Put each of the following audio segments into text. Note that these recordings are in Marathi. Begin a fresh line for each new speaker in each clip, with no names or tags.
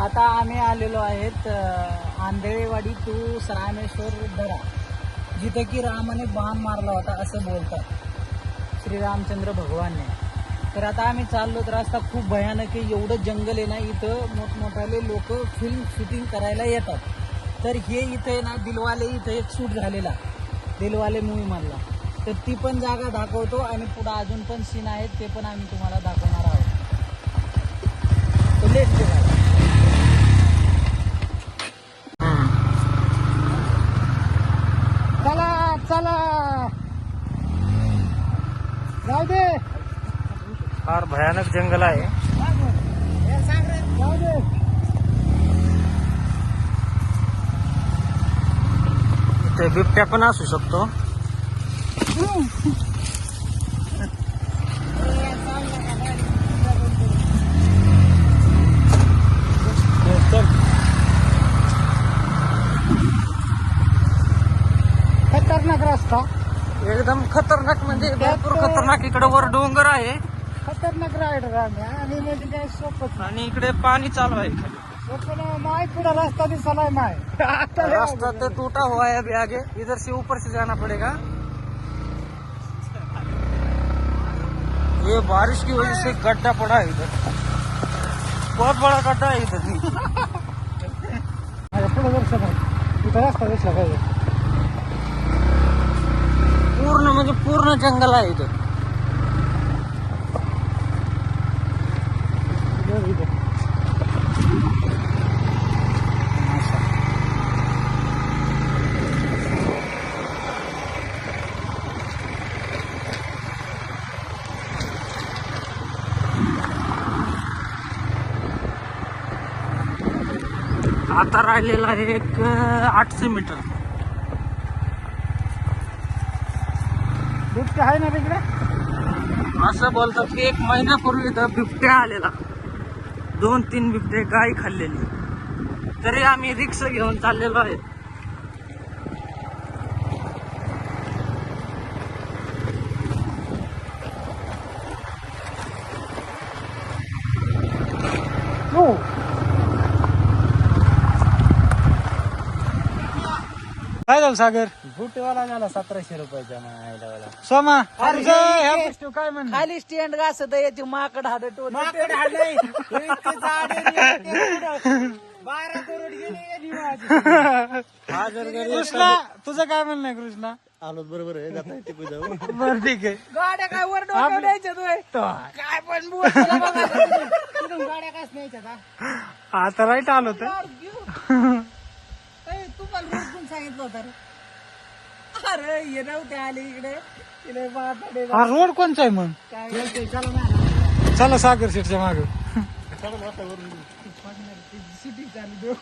आता आम्ही आलेलो आहेत आंधळेवाडी टू रामेश्वर धरा जिथे की रामाने बाण मारला होता असं बोलतात. श्रीरामचंद्र भगवानने. तर आता आम्ही चाललो तर रस्ता खूप भयानक आहे एवढं जंगल आहे ना इथं मोठमोठाले लोक फिल्म शूटिंग करायला येतात. तर हे इथे आहे ना दिलवाले इथं एक शूट झालेला दिलवाले मूवी मधला. तर ती पण जागा दाखवतो आणि पुढं अजून पण सीन आहेत ते पण आम्ही तुम्हाला दाखवणार आहोत. तर let's
जंगल आहे.
दे
इथे बिबट्या पण असू शकतो.
खतरनाक रस्ता.
एकदम खतरनाक म्हणजे भरपूर खतरनाक. इकडे वर डोंगर आहे.
खतरनाक रायडर आम्ही. आणि म्हणजे काय सोपच
आणि इकडे पाणी चालू आहे.
सोपं माय पुढे रस्ता दिसलाय माय.
रास्ता तो टूटा हुआ है अभी आगे. इधर से ऊपर से जाना पड़ेगा. ये बारिश की वजह से गड्ढा पड़ा है इधर. बहुत बड़ा गड्ढा है इधर
पुढे वर्ष तिथं रस्ता दिसला पाहिजे.
पूर्ण म्हणजे पूर्ण जंगल आहे इथं. आता राहिलेला आहे एक आठशे मीटर.
बिबट्या आहे ना तिकडे?
असं बोलतात की एक महिन्यापूर्वी इथं बिबट्या आलेला. दोन तीन बिबटे गाय खाल्लेली. तरी आम्ही रिक्षा घेऊन चाललेलो आहे
हो काय झालं सागर?
बुटेवाला झाला सतराशे रुपयाच्या मायला
सोमा तुझं ह्या
हे-
गोष्टी काय म्हण
खाली स्टँड याची माकड हाडत
कृष्णा तुझं काय म्हणणं आहे कृष्णा?
आलो बरोबर आहे. जाता येते पूजा.
बर ठीक आहे.
गाड्या काय वर डोक्यावर द्यायच्या
तो.
काय पण बोल तुला बघायचं.
तिथून गाड्या न्यायच्या आता राईट आलो तर.
ए, तुम्हाला रोज कोण सांगितलं होतं रे? अरे ये नव्हते आले इकडे. म्हातारे
हा रोड कोणचा आहे मग?
काय? चला ना
चला सागर सीटच्या माग.
सिटी चालू देऊ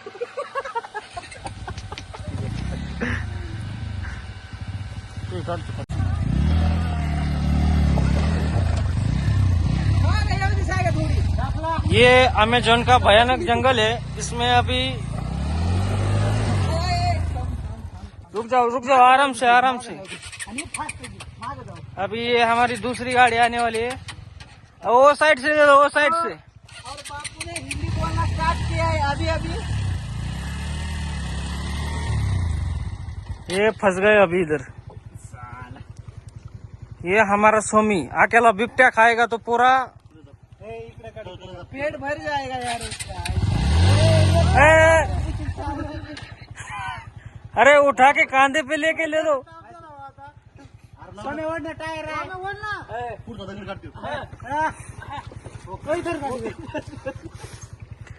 ये अमेजोन का भयानक जंगल है। इसमें अभी रुक जाओ रुक जाओ आराम से आराम से। अभी ये हमारी दूसरी गाड़ी आने वाली है। वो साइड से वो साइड से।
और बापू ने हिंदी बोलना स्टार्ट किया है अभी अभी।
ये फंस गए अभी इधर। ये हमारा सोमी अकेला बिपटा खाएगा तो पूरा।
पेट भर जाएगा यार
ए, अरे उठा के कांधे पे लेके ले
टायर आहे.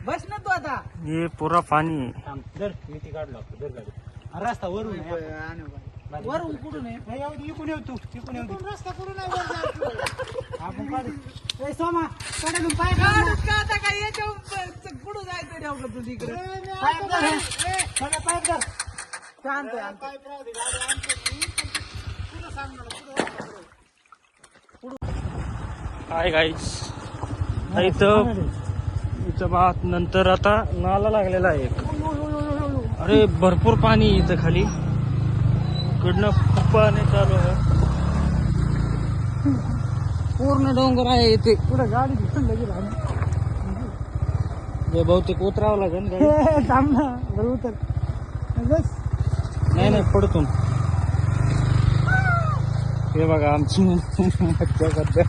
बस ना तू आता.
ये पूरा पानी है
रस्ता वरून
वरून कुठून आहे?
इकून येऊ तू इकून येऊ
रस्ता कुठून आहे? वर जायचं?
आपण काढू. ए, सोमा पाय
का आता काय? याच्यावर कुठं जायचं शांत आहे.
हाय गाईस इथं इथं बा नंतर आता नाला लागलेला आहे एक. अरे भरपूर पाणी इथं खाली. इकडनं खूप पाणी चालू आहे.
पूर्ण डोंगर आहे इथे.
पुढे गाडी आम्ही.
ते बहुतेक उतरावं लागेल.
थांब ना उतर. बस
नाही नाही पडतून हे बघा आमची मज्जा करते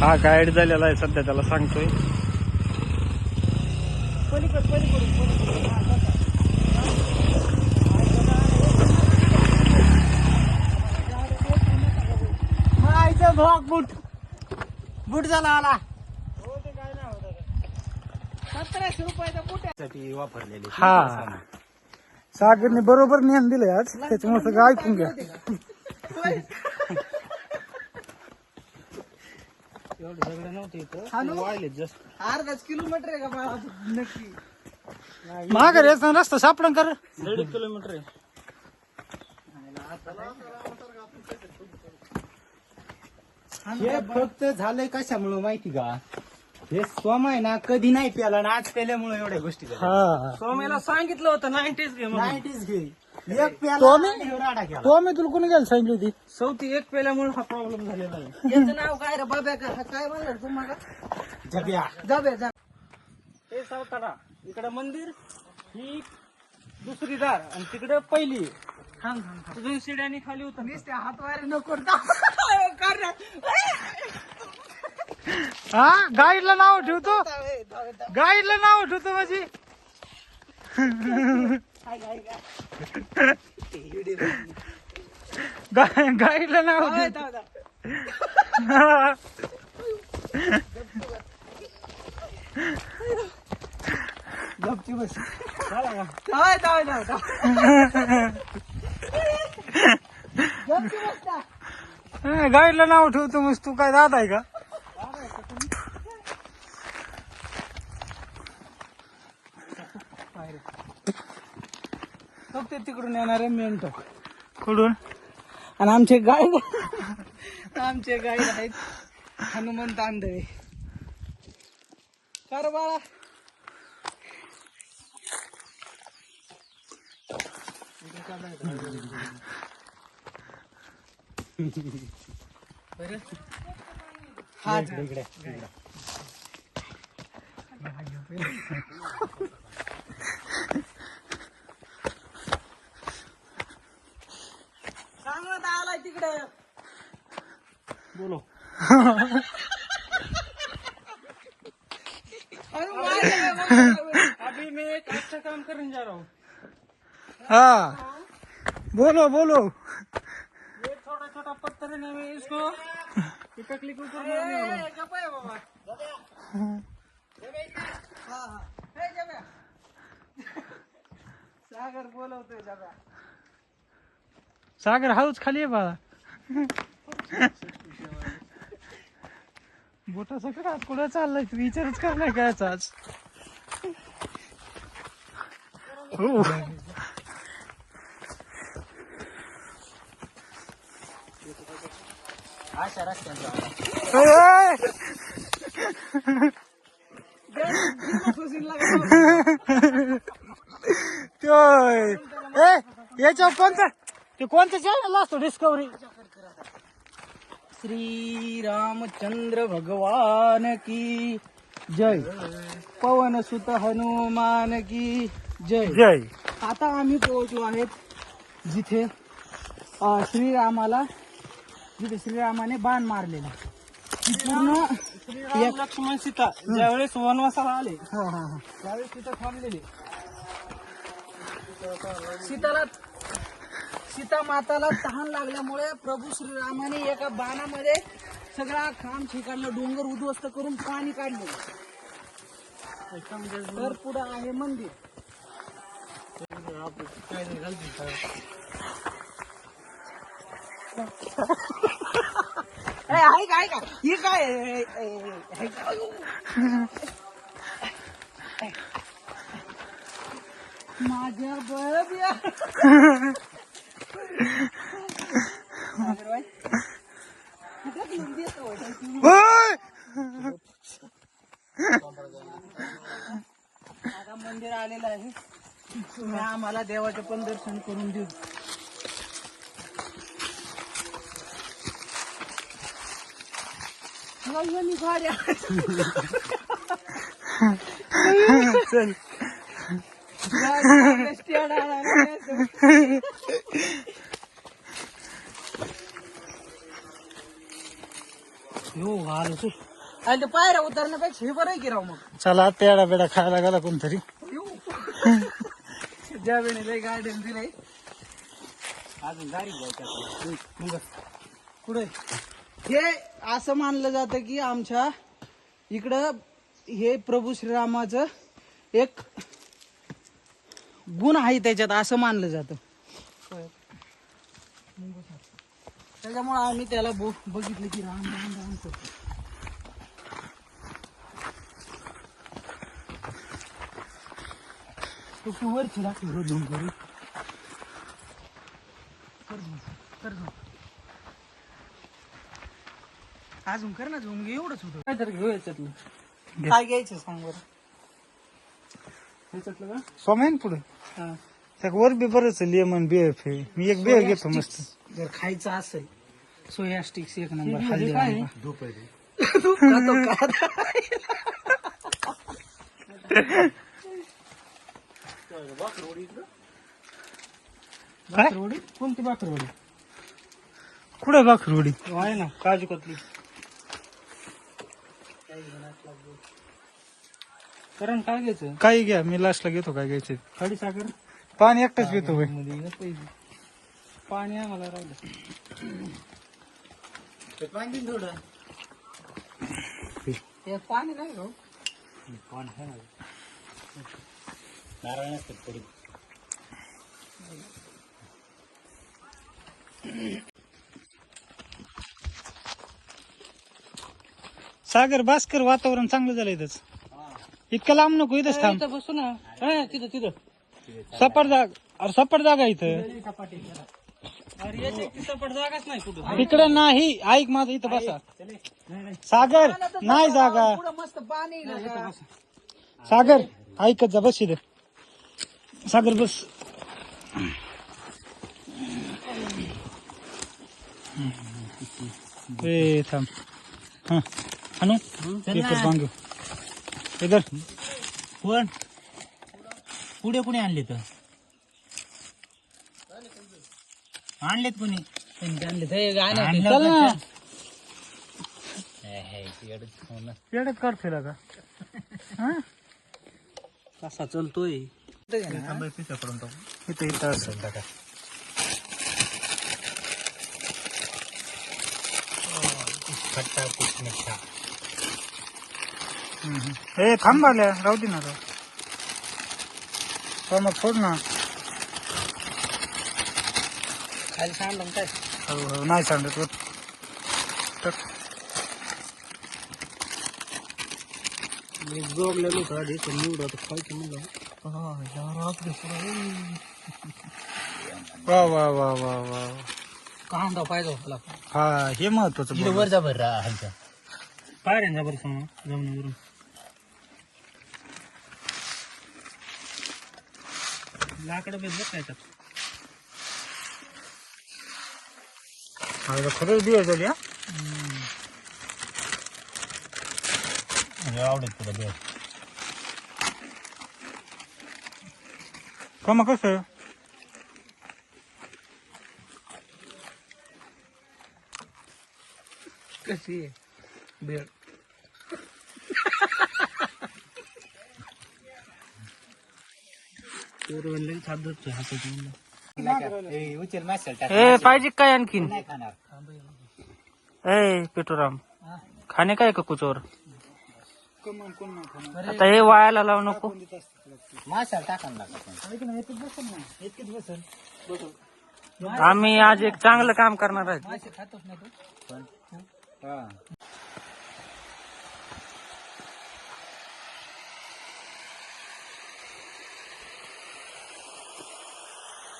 हा गाईड झालेला आहे सध्या त्याला सांगतोय.
मायचं भोग बूट. बूट झाला आला. सतराशे रुपयाचा बूट.
वापरलेले
हा. सागरने बरोबर ज्ञान दिलंय आज. त्याच्यामुळे सगळं ऐकून घ्या.
एवढे नव्हते
हा
इथं
ना?
वाढले जस्ट
अर्धाच किलोमीटर आहे का बाळा नक्की. माघार याचा रस्ता सापडून कर
दीड किलोमीटर आहे.
हे फक्त झालंय कशामुळे माहिती का? हे सोम आहे ना कधी नाही प्याला ना आज प्याल्यामुळे एवढ्या गोष्टी
हा
सोम्याला सांगितलं होतं नाईन्टीज घे म्हणून.
नाईन्टीज घे. एक प्याला
तो मी-
आणि राडा केला
तो मी तुला कोणी घ्यायला सांगितली होती?
चौथी एक पेल्यामुळे हा प्रॉब्लेम झालेला आहे.
याचं नाव काय रे? बाब्या का? हा काय म्हणलं तुम्हाला?
जब्या.
जाऊया जा
हे सावतारा इकडं मंदिर ही दुसरी दार आणि तिकडं पहिली.
थांब थांब थांब.
तुझ्या शिड्याने खाली उतर.
नुसते हातवारे नको हा गाईडला नाव ठेवतो. गाईडला नाव ठेवतो माझी. गाईडला नाव गपची बस. काय काय गाईडला नाव ठेवतो मग तू काय दादा आहे का? फक्त तिकडून येणारे मेंट कुठून? आणि आमचे गाईड आमचे गाईड आहेत हनुमंत आंधळे. कर बाळा हा
इकडे
सांगत आलाय तिकडे.
बोलो. अभी मैं एक अच्छा काम करने जा रहा. हूँ
हाँ. बोलो बोलो
ये छोटा छोटा पत्थर है ना मैं इसको टिपकली के ऊपर मारने वाला हूँ।
सागर बोलवतोय जगा सागर हाऊच खाली आहे बाळा. बोटा सगळं आज कुठं चाललाय? तू विचारच कर नाही काय आज? हो.
अशा रस्त्यांचा
त्यो ए याच्यावर कोणतं ते कोणतं चॅनल असतो डिस्कवरी श्री रामचंद्र भगवान की जय. पवन सुत हनुमान की जय
जय
आता आम्ही पोहोचलो आहेत जिथे श्रीरामाला जिथे श्रीरामाने बाण मारलेला. ती पूर्ण
श्रीराम लक्ष्मण सीता ज्यावेळेस वनवासाला आले
हा हा हा.
त्यावेळेस तिथं थांबलेले.
सीताला सीता माताला तहान लागल्यामुळे प्रभू श्रीरामाने एका बाणामध्ये सगळा खांब ठिकाणलं डोंगर उद्ध्वस्त करून पाणी काढले. तर पुढं आहे मंदिर. आहे काय हे? माझ्या मंदिर आलेलं आहे तुम्ही आम्हाला देवाचं पण दर्शन करून देऊ गाड्या
चल.
यो घाल तू आणि ते पायऱ्या उतरण्यापेक्षा हे बरं आहे की राव मग?
चला पेडा बेडा खायला गेला कोणतरी.
ज्या वेळेला गार्डन दिलंय. अजून गाडी घ्यायच्या हे असं मानलं जातं की आमच्या इकडं हे प्रभू श्रीरामाचं एक गुण आहे त्याच्यात असं मानलं जातं. त्याच्यामुळे आम्ही त्याला बो- बघितलं की राम राम राम करतो. हो झूम करू. अजून कर ना झूम घे एवढंच होतं. काय तर घेऊ याच्यातलं काय घ्यायचं सांग बरं. का?
सोमेन पुढे.
हा.
त्या वर बी बरंच लेमन बीएफ आहे मी एक बिअर घेतो मस्त.
जर खायचं असेल सोया स्टिक्स एक नंबर हल्दी तूप खातो का?
काय?
बाकरवडी? कोणती बाकरवडी
कुठे बाखरवडी
आहे ना काजू कतली. करण काय घ्यायचं?
काही घ्या मी लास्टला घेतो काय घ्यायचे.
खडी साखर?
पाणी एकटाच.
मध्ये येणं पाहिजे. पाणी आम्हाला राहिलं. पाणी थोडं. पाणी नाही हो.
सागर भास्कर वातावरण चांगलं झालं इथंच. इतकं लांब नको इथंच थांब.
बसू ना. हा, तिथं तिथं.
सपाट जाग अरे सपाट जागा इथं.
अरे एक सपाट जागाच नाही कुठं.
इकडं नाही. ऐक माझं इथं बसा. सागर नाही जागा.
पुढं मस्त पाणी.
सागर ऐकत जा बस इथं. सागर बस. ए थांब. हा. आणू पेपर मागू इधर
कोण पुढे कुणी आणले तर? आणलेत कुणी? आणलेत
चल ना. पेडच कर फिरा का
कसा चलतोय?
इथं इथं असेल हे थांब आल्या राहू दे ना राव. हो मग सोड ना.
खाली सांडलं काय?
हो हो नाही सांगत
आधी पण निवडा तर खायचं म्हणलं
वा वा वा वा वा.
कांदा पाहिजे होता
हा हे महत्वाचं.
वर जा बरं राहायचं पायऱ्यांचा बरं सांग जमिनीवरून. लाकडं बेस काय त्यात
खरंच दिवस झाली हा?
आवडत तुला बेस
का मग कसं?
कशी आहे? बेळ
पाहिजे काय आणखीन? ए पेटोराम. खाणे काय का कुचोर? आता हे वायाला लावू नको. आम्ही आज एक चांगलं काम करणार आहेत.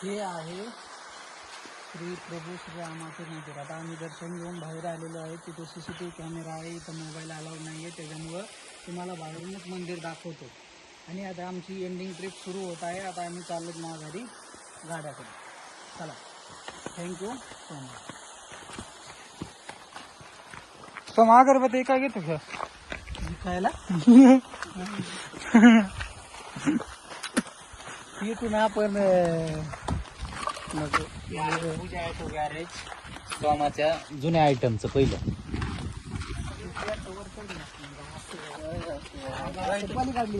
हे आहे श्री प्रभू श्री रामाचे मंदिर. आता आम्ही दर्शन घेऊन बाहेर आलेलो आहे. तिथे C C T V camera आहे. इथं मोबाईल अलाउड नाही आहे त्याच्यामुळं तुम्हाला बाहेरूनच मंदिर दाखवतो. आणि आता आमची एंडिंग ट्रिप सुरू होत आहे. आता आम्ही चाललो माघारी गाड्याकडे. चला. थँक्यू सो मच
तो अगरबत्ती काय घेतो का?
विकायला? इथून आपण
पूजा आहे तो गॅरेज स्वामाच्या जुन्या आयटमचं पहिलं.
पाणी काढली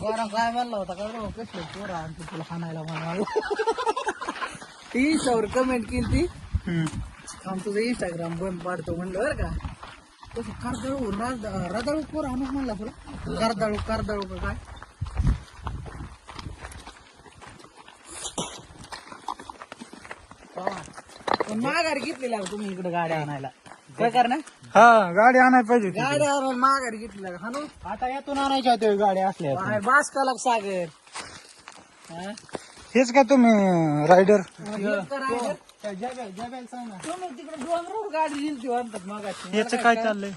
बरं काय म्हणला होता? का कसलं तुला हाणायला म्हणाला ती कमेंट केली ती. आम तुझं इंस्टाग्राम बंद पाडतो म्हणलं बरं का. तसं करदाळू रदाळू पोर आणू म्हणला तुला. करदाळू करदाळू का काय पहा. पण माघार घेतलेला का तुम्ही इकडे गाड्या आणायला. काय करणार?
हा गाडी आणायला पाहिजे होती.
गाड्या आणून माघार घेतलेला का हाणू
आता यातून आणायच्या होत्या गाड्या असल्या
बाहेर बास का लाग सागर. हा?
हेच का तुम्ही रायडर
तर आहे.
ना.
तुम्ही तिकडे डोंगरावर गाडी दिली म्हणतात मागाशी
याच काय चाललंय?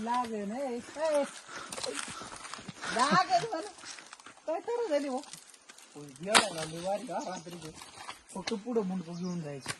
लागे नाही लागे काय तर झाली हो? एवढ्या लागली वारी का रात्रीचे फक्त पुढं मुंडकं घेऊन जायचं.